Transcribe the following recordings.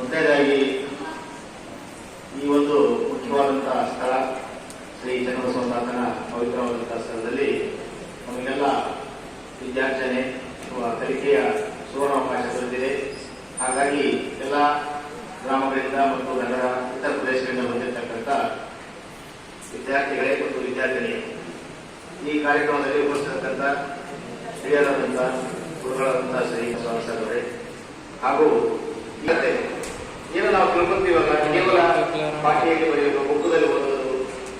ಮೊದಲನೇದಾಗಿ ಈ ಒಂದು ಮುಖ್ಯವಾದಂತಹ ಸ್ಥಳ, ಶ್ರೀ ಚನ್ನಬಸವನಾಥನ ಪವಿತ್ರವಾದಂತಹ ಸ್ಥಳದಲ್ಲಿ ನಮಗೆಲ್ಲ ವಿದ್ಯಾರ್ಚನೆ ಅಥವಾ ಕಲಿಕೆಯ ಸುವರ್ಣಾವಕಾಶ ದೊರೆತಿದೆ. ಹಾಗಾಗಿ ಎಲ್ಲ ಗ್ರಾಮಗಳಿಂದ ಮತ್ತು ನಗರ, ಇತರ ಪ್ರದೇಶಗಳಿಂದ ಬಂದಿರತಕ್ಕಂಥ ವಿದ್ಯಾರ್ಥಿಗಳೇ ಮತ್ತು ವಿದ್ಯಾರ್ಥಿನಿ ಈ ಕಾರ್ಯಕ್ರಮದಲ್ಲಿ ಉಪಸ್ಥಿತಕ್ಕಂಥ ಹಿರಿಯರಾದಂಥ ಗುರುಗಳಾದಂಥ ಶ್ರೀ ಅವರೇ ಹಾಗೂ ಏನು ನಾವು ತಿಳ್ಕೊಂತೀವಲ್ಲ ಕೇವಲ ಪಾಠಿಯಲ್ಲಿ ಬರೆಯೋದು ಬುಕ್ಕದಲ್ಲಿ ಓದೋದು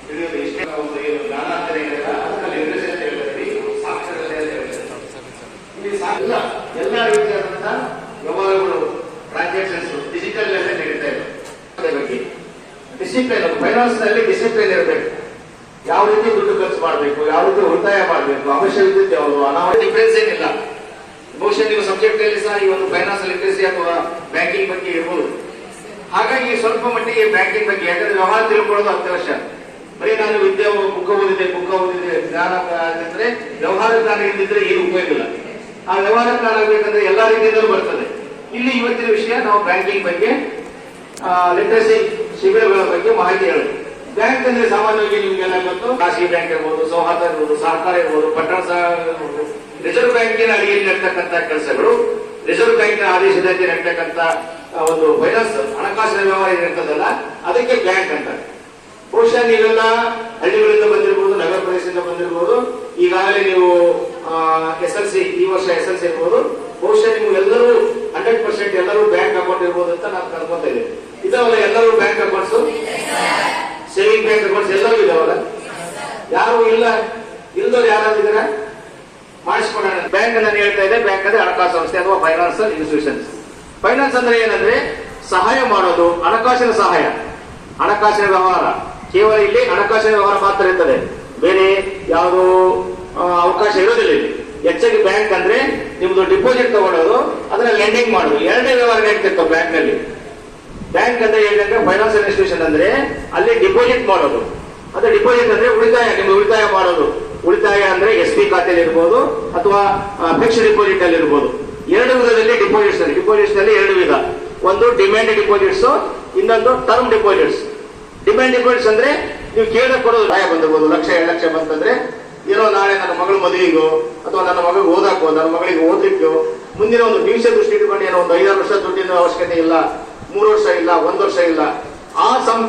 ತಿಳಿಯೋದು ಇಷ್ಟೇ ಒಂದು ಏನು ಜ್ಞಾನಾರ್ಜನೆಗಳಿಲ್ಲ ಅದರಲ್ಲಿ ಲಿಟ್ರಸಿ ಅಂತ ಹೇಳ್ತೀವಿ ಸಾಕ್ಷರತೆ ಅಂತ ಹೇಳ್ತೀವಿ ಇಲ್ಲ ಎಲ್ಲ ರೀತಿಯಾದಂತಹ ವ್ಯವಹಾರಗಳು ಟ್ರಾನ್ಸಾಕ್ಷನ್ಸ್ ಡಿಜಿಟಲ್ ಅಲ್ಲೇ ನಡೀತಾ ಇದೆ. ಬಗ್ಗೆ ಡಿಸಿಪ್ಲಿನ್ ಫೈನಾನ್ಸ್ನಲ್ಲಿ ಡಿಸಿಪ್ಲಿನ್ ಇರಬೇಕು. ಯಾವ ರೀತಿ ದುಡ್ಡು ಖರ್ಚು ಮಾಡಬೇಕು, ಯಾವ ರೀತಿ ಉಳಿತಾಯ ಮಾಡಬೇಕು ಅವಶ್ಯವಿದ್ದು ಯಾವುದು ಅನಾವ ಡಿಫ್ರೆನ್ಸ್ ಏನಿಲ್ಲ. ಬಹುಶಃ ನೀವು ಸಬ್ಜೆಕ್ಟ್ ಅಲ್ಲಿ ಸಹ ಈ ಒಂದು ಫೈನಾನ್ಸ್ ಲಿಟ್ರಸಿ ಅಥವಾ ಬ್ಯಾಂಕಿಂಗ್ ಬಗ್ಗೆ ಇರ್ಬೋದು. ಹಾಗಾಗಿ ಸ್ವಲ್ಪ ಮಟ್ಟಿಗೆ ಬ್ಯಾಂಕಿಂಗ್ ಬಗ್ಗೆ, ಯಾಕಂದ್ರೆ ವ್ಯವಹಾರ ತಿಳ್ಕೊಳ್ಳೋದು ಅತ್ಯವಶ್ಯ. ಬರೀ ನಾನು ವಿದ್ಯೆ ಬುಕ್ಕ ಓದಿದೆ ಬುಕ್ಕ ಓದಿದೆ, ಜ್ಞಾನ ಅಂದ್ರೆ ವ್ಯವಹಾರ ಜ್ಞಾನ ಇದ್ದಿದ್ರೆ ಏನು ಉಪಯೋಗ ಇಲ್ಲ. ಆ ವ್ಯವಹಾರ ಪ್ಲಾನ್ ಎಲ್ಲಾ ರೀತಿಯಿಂದಲೂ ಬರ್ತದೆ. ಇಲ್ಲಿ ಇವತ್ತಿನ ವಿಷಯ ನಾವು ಬ್ಯಾಂಕಿಂಗ್ ಬಗ್ಗೆ ಲಿಟ್ರಸಿ ಶಿಬಿರಗಳ ಬಗ್ಗೆ ಮಾಹಿತಿ ಹೇಳೋದು. ಬ್ಯಾಂಕ್ ಅಂದ್ರೆ ಸಾಮಾನ್ಯವಾಗಿ ನಿಮ್ಗೆಲ್ಲ ಗೊತ್ತು ಖಾಸಗಿ ಬ್ಯಾಂಕ್ ಇರ್ಬೋದು ಸೌಹಾರ್ದ ಇರ್ಬೋದು ಸಹಕಾರ ಇರ್ಬೋದು ಪಟ್ಟಣ ಇರ್ಬೋದು. ರಿಸರ್ವ್ ಬ್ಯಾಂಕಿನ ಅಡಿಯಲ್ಲಿ ನಡ್ತಕ್ಕಂಥ ಕೆಲಸಗಳು ರಿಸರ್ವ್ ಬ್ಯಾಂಕಿನ ಆದೇಶದಲ್ಲಿ ನಡ್ತಕ್ಕಂಥ ಆ, ಒಂದು ಫೈನಾನ್ಸ್ ಹಣಕಾಸಿನ ವ್ಯವಹಾರ ಏನಿರ್ತದಲ್ಲ ಅದಕ್ಕೆ ಬ್ಯಾಂಕ್ ಅಂತಾರೆ ಬಹುಶಃ ನೀವೆಲ್ಲ ಹಳ್ಳಿಗಳಿಂದ ಬಂದಿರಬಹುದು ನಗರ ಪ್ರದೇಶದಿಂದ ಬಂದಿರಬಹುದು ಈಗಾಗಲೇ ನೀವು ಎಸ್ ಎಲ್ ಸಿ ಈ ವರ್ಷ ಎಸ್ ಎಲ್ ಸಿ ಇರ್ಬೋದು ಬಹುಶಃ ನೀವು ಎಲ್ಲರೂ ಹಂಡ್ರೆಡ್ ಪರ್ಸೆಂಟ್ ಎಲ್ಲರೂ ಬ್ಯಾಂಕ್ ಅಕೌಂಟ್ ಇರ್ಬೋದು ಅಂತ ನಾನು ಕನ್ಕೊಂತ ಇದ್ದೇನೆ. ಇದಾವಲ್ಲ ಎಲ್ಲರೂ bank accounts saving bank accounts ಎಲ್ಲರೂ ಇದಾವಲ್ಲ? ಯಾರು ಇಲ್ಲ? ಇಲ್ದವ್ರು ಯಾರಾದ್ರೂ ಇದಾರ? ಮಾಡಿಸ್ಕೊಡೋಣ ಬ್ಯಾಂಕ್ ನಾನು ಹೇಳ್ತಾ ಇದ್ದೆ ಬ್ಯಾಂಕ್ ಅಂದ್ರೆ ಹಣಕಾಸು ಸಂಸ್ಥೆ ಅಥವಾ ಫೈನಾನ್ಸಿಯಲ್ ಇನ್ಸ್ಟಿಟ್ಯೂಷನ್ಸ್ ಫೈನಾನ್ಸ್ ಅಂದ್ರೆ ಏನಂದ್ರೆ ಸಹಾಯ ಮಾಡೋದು, ಹಣಕಾಸಿನ ಸಹಾಯ. ಹಣಕಾಸಿನ ವ್ಯವಹಾರ. ಕೇವಲ ಇಲ್ಲಿ ಹಣಕಾಸಿನ ವ್ಯವಹಾರ ಮಾತ್ರ ಇರ್ತದೆ. ಬೇರೆ ಯಾವುದು ಅವಕಾಶ ಇರೋದಿಲ್ಲ ಇಲ್ಲಿ. ಹೆಚ್ಚಾಗಿ ಬ್ಯಾಂಕ್ ಅಂದ್ರೆ ನಿಮ್ದು ಡಿಪಾಸಿಟ್ ತಗೊಳ್ಳೋದು ಅದನ್ನ ಲೆಂಡಿಂಗ್ ಮಾಡೋದು. ಎರಡನೇ ವ್ಯವಹಾರ ನಡೀತಿರ್ತಾವ ಬ್ಯಾಂಕ್ನಲ್ಲಿ ಬ್ಯಾಂಕ್ ಅಂದ್ರೆ ಏನಂದ್ರೆ ಫೈನಾನ್ಸಿಯಲ್ ಇನ್ಸ್ಟಿಟ್ಯೂಷನ್ ಅಂದ್ರೆ ಅಲ್ಲಿ ಡಿಪಾಸಿಟ್ ಮಾಡೋದು. ಅದೇ ಡಿಪಾಸಿಟ್ ಅಂದ್ರೆ ಉಳಿತಾಯ, ನಿಮ್ಗೆ ಉಳಿತಾಯ ಮಾಡೋದು. ಉಳಿತಾಯ ಅಂದ್ರೆ ಎಸ್ ಬಿ ಖಾತೆಯಲ್ಲಿ ಇರ್ಬೋದು, ಅಥವಾ ಫಿಕ್ಸ್ ಡಿಪಾಸಿಟ್ ಅಲ್ಲಿ ಇರ್ಬೋದು. ಎರಡು ವಿಧದಲ್ಲಿ ಡಿಪಾಸಿಟ್ಸ್ ಡಿಪಾಸಿಟ್ಸ್ನಲ್ಲಿ ಎರಡು ವಿಧ. ಒಂದು ಡಿಮ್ಯಾಂಡ್ ಡಿಪಾಸಿಟ್ಸ್ ಇನ್ನೊಂದು ಟರ್ಮ್ ಡಿಪಾಸಿಟ್ಸ್ ಡಿಮ್ಯಾಂಡ್ ಡಿಪಾಸಿಟ್ಸ್ ಅಂದ್ರೆ ನೀವು ಕೇಳ ಕೊಡೋದು. ಬಂದಿರ್ಬೋದು ಲಕ್ಷ, ಎರಡು ಲಕ್ಷ ಬಂತಂದ್ರೆ ಏನೋ ನಾಳೆ ನನ್ನ ಮಗಳ ಮದುವೆಗೋ, ಅಥವಾ ನನ್ನ ಮಗಳಿಗೆ ಓದಾಕೋ, ನನ್ನ ಮಗಳಿಗೆ ಓದಲಿಕ್ಕೆ, ಮುಂದಿನ ಒಂದು ಭವಿಷ್ಯ ದೃಷ್ಟಿ ಇಟ್ಕೊಂಡು ಏನೋ ಒಂದು ಐದಾರು ವರ್ಷ ದುಡ್ಡಿನ ಅವಶ್ಯಕತೆ ಇಲ್ಲ, ಮೂರು ವರ್ಷ ಇಲ್ಲ, ಒಂದು ವರ್ಷ ಇಲ್ಲ, ಆ ಸಮ್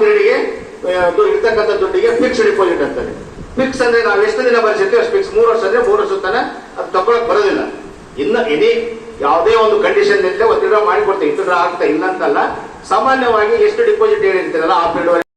ಇರ್ತಕ್ಕಂಥ ದುಡ್ಡಿಗೆ ಫಿಕ್ಸ್ ಡಿಪಾಸಿಟ್ ಅಂತಾರೆ. ಫಿಕ್ಸ್ ಅಂದ್ರೆ ನಾವು ಎಷ್ಟು ದಿನ ಬಳಸಿರ್ತೀವಿ ಅಷ್ಟು ಫಿಕ್ಸ್ ಮೂರು ವರ್ಷ ಅಂದ್ರೆ ಮೂರು ವರ್ಷ ತಾನೆ ಅದು ತಗೊಳಕ್ ಬರೋದಿಲ್ಲ. ಇನ್ನ ಎನಿ ಯಾವುದೇ ಒಂದು ಕಂಡೀಷನ್ ಇದ್ರೆ ಒಂದು ಮಾಡಿ ಕೊಡ್ತೀವಿ. ಇಷ್ಟು ಆಗ್ತಾ ಇಲ್ಲ ಅಂತಲ್ಲ, ಸಾಮಾನ್ಯವಾಗಿ ಎಷ್ಟು ಡಿಪಾಸಿಟ್ ಹೇಳಿರ್ತೀರಲ್ಲ ಆ ಪೀರಿಯಡ್